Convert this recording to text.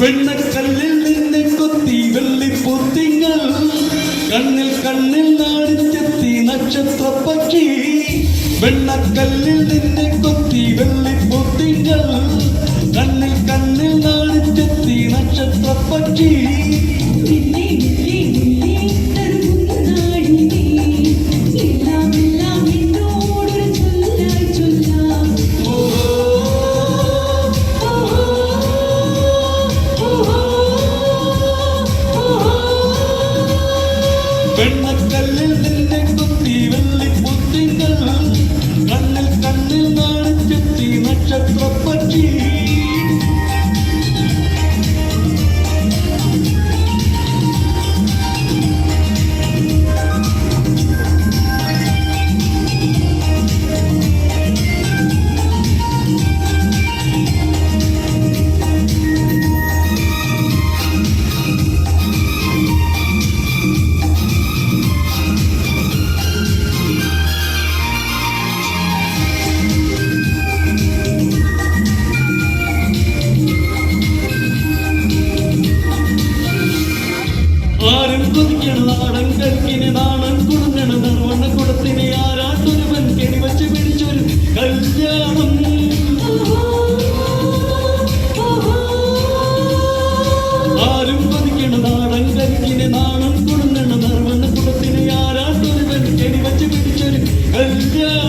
വെണ്ണക്കല്ലിൽ നിന്നെ കൊത്തി വെള്ളിപ്പൂത്തിങ്ങൾ കണ്ണിൽ കണ്ണിൽ നാടിച്ചെത്തി നക്ഷത്ര പക്ഷി. വെണ്ണക്കല്ലിൽ നിന്നെ കൊത്തി വെള്ളിപ്പൂത്തിങ്ങൾ കണ്ണിൽ കണ്ണിൽ നാടിച്ചെത്തി നക്ഷത്ര പക്ഷി. കുറിക്കണ നാടൻ കൽക്കിന് നാടൻ കുടുങ്ങണ നിർവണ്ണ കുടത്തിന് ആരാട്ടൊരുവൻ കെണി വെച്ച് പിടിച്ചൊരു കല്യാണം ആരും പതിക്കണ നാടൻ കൽക്കിന് നാടൻ കുടുങ്ങണ നിർവണ്ണ കുടത്തിന് ആരാട്ടൊരുവൻ കെണി വെച്ച് പിടിച്ചൊരു കല്യാണം